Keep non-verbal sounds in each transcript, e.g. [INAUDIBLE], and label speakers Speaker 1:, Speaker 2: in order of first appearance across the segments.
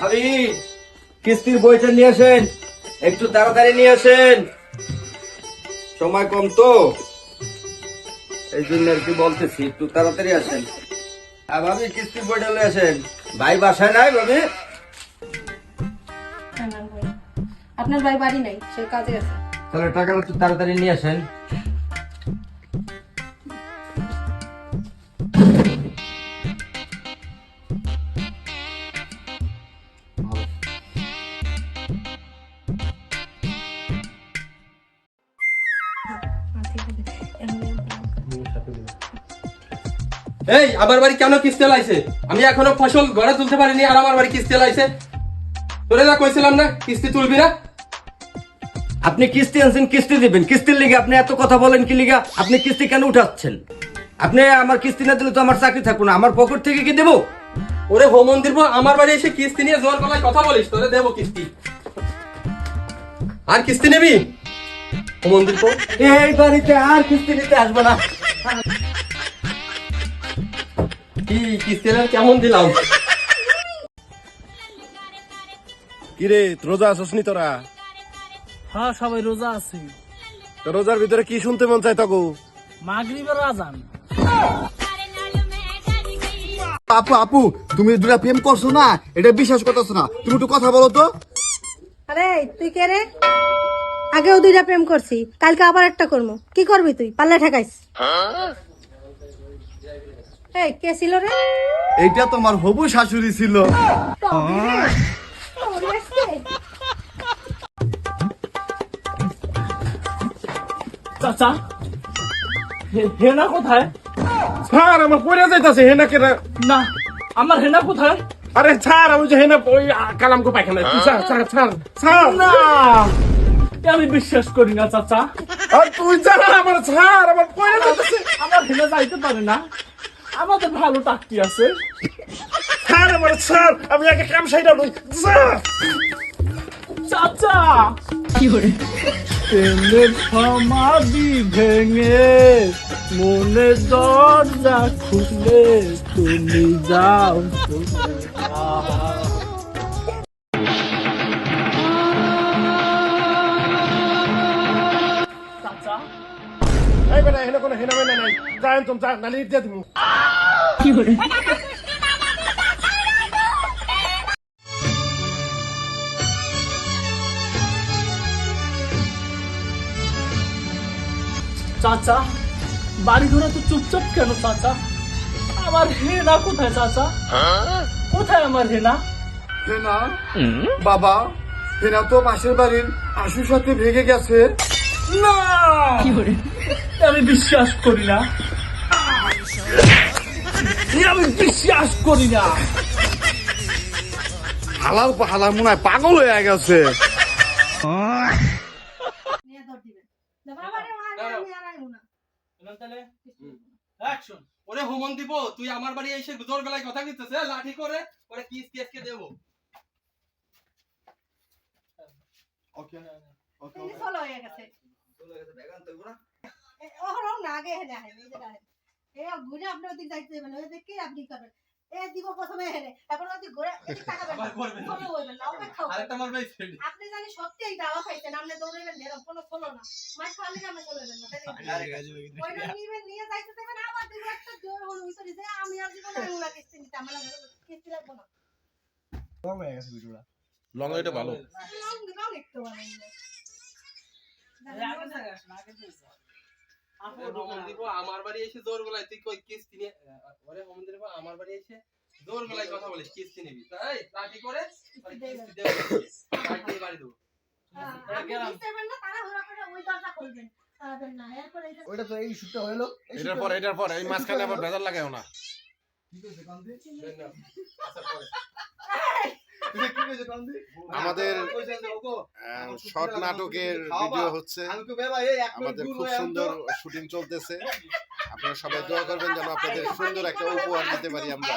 Speaker 1: ভাবি কিস্তির বইটা নিয়ে আসেন। একটু তাড়াতাড়ি নিয়ে আসেন। সময় কম তো। এই জন্য আর কি বলতেছি একটু তাড়াতাড়ি আসেন। আর ভাবি কিস্তির বইটা নিয়ে আসেন। ভাই বাসায় নাই ভাবি।
Speaker 2: আপনার ভাই বাড়ি নাই সে কাজে গেছে
Speaker 1: তাহলে টাকাটা একটু তাড়াতাড়ি নিয়ে আসেন।
Speaker 3: এই, আমার বাড়ি কেন কিস্তি লাইছে? আমি এখনও ফসল ঘরে তুলতে পারিনি আর আমার বাড়ি কিস্তি লাইছে। তোরে না কইছিলাম না, কিস্তি তুলবি না?
Speaker 1: আপনি কিস্তি আনছেন, কিস্তি দিবেন। কিস্তির লিগে আপনি এত কথা বলেন কি লিগা? আপনি কিস্তি কেন উঠাচ্ছেন? আপনি আমার কিস্তি না দিলে তো আমার চাকরি থাকব না। আমার পকেট থেকে কি দেবো?
Speaker 3: ওরে হোমন দিব, আমার বাড়ি এসে কিস্তি নিয়ে জোর গলায় কথা বলিস, তোরে দেবো কিস্তি। আর কিস্তি নিবি? হোমন দিব
Speaker 1: এই বাড়িতে আর কিস্তি নিতে আসব না।
Speaker 3: কি কিস্তি কেমন দিলাম?
Speaker 4: কিরে রোজা আসস নি তোরা?
Speaker 5: হ্যাঁ সবাই রোজা আছে।
Speaker 4: তো রোজার ভিতরে কি শুনতে মন চায় তকু?
Speaker 5: মাগরিবের আজান।
Speaker 6: আপু আপু তুমি দুটা প্রেম করছ না? এটা বিশ্বাস করতেছো না। তুমি একটু কথা বলো তো।
Speaker 2: আরে তুই কে রে? আগেও দুইটা প্রেম করছি কালকে আবার একটা করব কি করবি তুই? পাল্লা ঠেকাইস। এই কে ছিল রে?
Speaker 6: এইটা তোমার হবু শাশুড়ি ছিল।
Speaker 5: চাচা হে- হেনা কোথায়?
Speaker 4: ছাড় আমার পড়ে যাইতাছে হেনা কেনা।
Speaker 5: না আমার হেনা কোথায়?
Speaker 4: আরে ছাড় আমি যে হেনা ওই আ, কালাম কো পাইখানা ছাড় ছাড় ছাড় ছাড়।
Speaker 5: না। এ আমি বিশ্বাস করি না চাচা।
Speaker 4: আর তুই ছাড় আমার ছাড় আমার পড়ে যাইতাছে
Speaker 5: আমার হেনা যাইতে পারে না। আমাদের ভালো টাকটি আছে।
Speaker 4: ছাড় আমার ছাড় আমি আগে কাম সাইডা লই।
Speaker 5: চাচা। প্রেমের সমাধি ভেঙে মনে দরজা খুলে তুমি যাও চলে যাও।
Speaker 4: যাই তুমি যা নালি দিয়ে তুমি
Speaker 5: চাচা বাড়ি ঘোরা তো চুপচাপ কেন চাচা? আমার হেনা কোথায় চাচা? কোথায় আমার হেনা?
Speaker 6: হেনা? বাবা হেনা তো পাশের বাড়ির আশুর সাথে ভেগে গেছে।
Speaker 5: না! আমি বিশ্বাস করি না। আমি বিশ্বাস করি না।
Speaker 6: হালাল হালাল মনে হয় পাগল হয়ে গেছে।
Speaker 3: ওরে হোমন দিব তুই আমার বাড়ি এসে জোর গলায় কথা কইতেছে লাঠি করে ওরে কিস্তি আজকে দেবো।
Speaker 2: চলো হয়ে গেছে ওহরম না আগে এই যেটা এ ঘুরে আপনি ওদিক যাইতে দেবেন ওই দেখে আপনি করবেন এ দিব প্রথমে হেনে এখন ওদিক ঘুরে এদিক তাকাবেন ফলো হইবেন না অপেক্ষা করবেন।
Speaker 3: আরেকটা মারবে
Speaker 2: আপনি জানি সত্যি এই দাওয়া খাইছেন আপনি দৌড়াইবেন এরকম কোনো ফলো না। মাছ খালি না তাহলে ওইটা নিবেন নিয়ে যাইতে দেবেন আবার দিব একটা জোর হল ভিতরে যে আমি আর জীবনে এগুলা কিস্তি নিতে আমার কিস্তি লাগবো না।
Speaker 4: লং এটা ভালো।
Speaker 2: লং লং একটু
Speaker 3: দিব আমার বাড়ি এসে জোর গলায় তুই কই কিস্তি নিয়ে ওরে দিব আমার বাড়ি এসে জোর গলায় কথা বলিস কিস্তি নিবি। তাই লাঠি করে? কিস্তি দেবো। লাঠি বাড়ি দেবো?
Speaker 2: আপনি বুঝতে পারবেন না তারা ঘোরা করে ওই দরজা খুলবেন। তাড়াবেন না এরপরে এই যে-
Speaker 6: ওইটা তো এই শুটটা হলো।
Speaker 4: এটার পর এটার পর এই মাঝখানে আবার ভেজাল লাগাও না। [LAUGHS]
Speaker 7: আমাদের শর্ট নাটকের ভিডিও হচ্ছে আমাদের খুব সুন্দর শুটিং চলতেছে। আপনারা সবাই দোয়া করবেন যেন আপনাদের সুন্দর একটা উপহার দিতে পারি আমরা।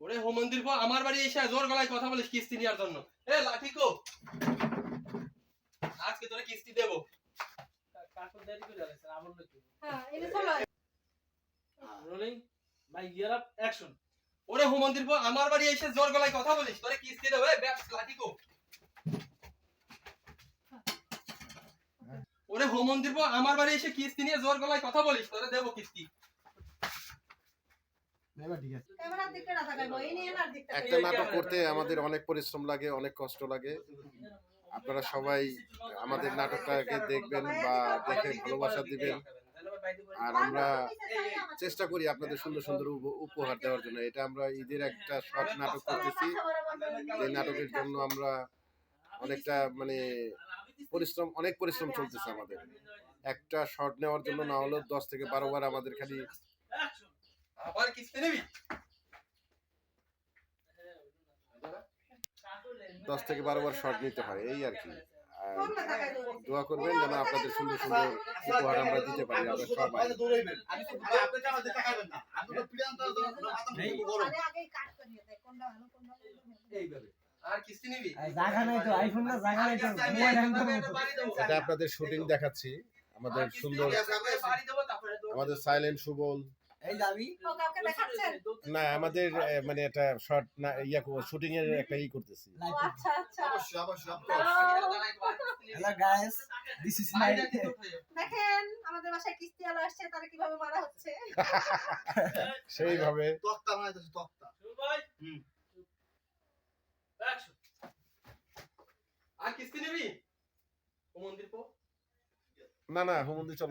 Speaker 3: ওরে হোমন দিব আমার বাড়ি এসে জোর গলায় কথা বলিস কিস্তি নেওয়ার জন্য। এ লাঠিকো আজকে তোরে কিস্তি দেবো।
Speaker 5: কাকু দেরি করে আলেছেন আবার নাকি।
Speaker 2: হ্যাঁ এটা চলো।
Speaker 5: রোলিং ভাই গিয়ার আপ অ্যাকশন
Speaker 3: ওরে হোমন্দির পর আমার বাড়ি এসে জোর গলায় কথা বলিস তোরে কিস্তি দেবে ব্যাস লাঠি কো। ওরে হোমন্দির পর আমার বাড়ি এসে কিস্তি নিয়ে জোর গলায় কথা বলিস তোরে দেবো কিস্তি।
Speaker 7: একটা নাটক করতে আমাদের অনেক পরিশ্রম লাগে অনেক কষ্ট লাগে। আপনারা সবাই আমাদের নাটকটাকে দেখবেন বা দেখে ভালোবাসা দিবেন। আর আমরা চেষ্টা করি আপনাদের সুন্দর সুন্দর উপ- উপহার দেওয়ার জন্য। এটা আমরা ঈদের একটা শর্ট নাটক করতেছি। এই নাটকের জন্য আমরা অনেকটা মানে পরিশ্রম, অনেক পরিশ্রম চলতেছে আমাদের। একটা শর্ট নেওয়ার জন্য না হলেও দশ থেকে বারো বার আমাদের খালি
Speaker 3: আবার কিস্তি নিবি?
Speaker 7: দশ থেকে বারো বার শর্ট নিতে হয় এই আর কি দোয়া করবেন যেন আপনাদের সুন্দর সুন্দর উপহার আমরা দিতে পারি, আমরা সবাই। এটা আপনাদের শুটিং দেখাচ্ছি আমাদের সুন্দর আমাদের সাইলেন্ট সুবল না আমাদের মানে একটা শর্ট না ইয়া শুটিং এর একটা ই করতেছি।
Speaker 2: আচ্ছা আচ্ছা।
Speaker 8: Hello guys this is my
Speaker 2: দেখেন আমাদের বাসায় কিস্তি আলো আসছে তারা কীভাবে মারা হচ্ছে? [LAUGHS]
Speaker 7: সেইভাবে।
Speaker 5: শুরু ভাই। অ্যাকশন
Speaker 3: আর কিস্তি নিবি? হোমন্দির পর
Speaker 7: না না হুমন্দি চল।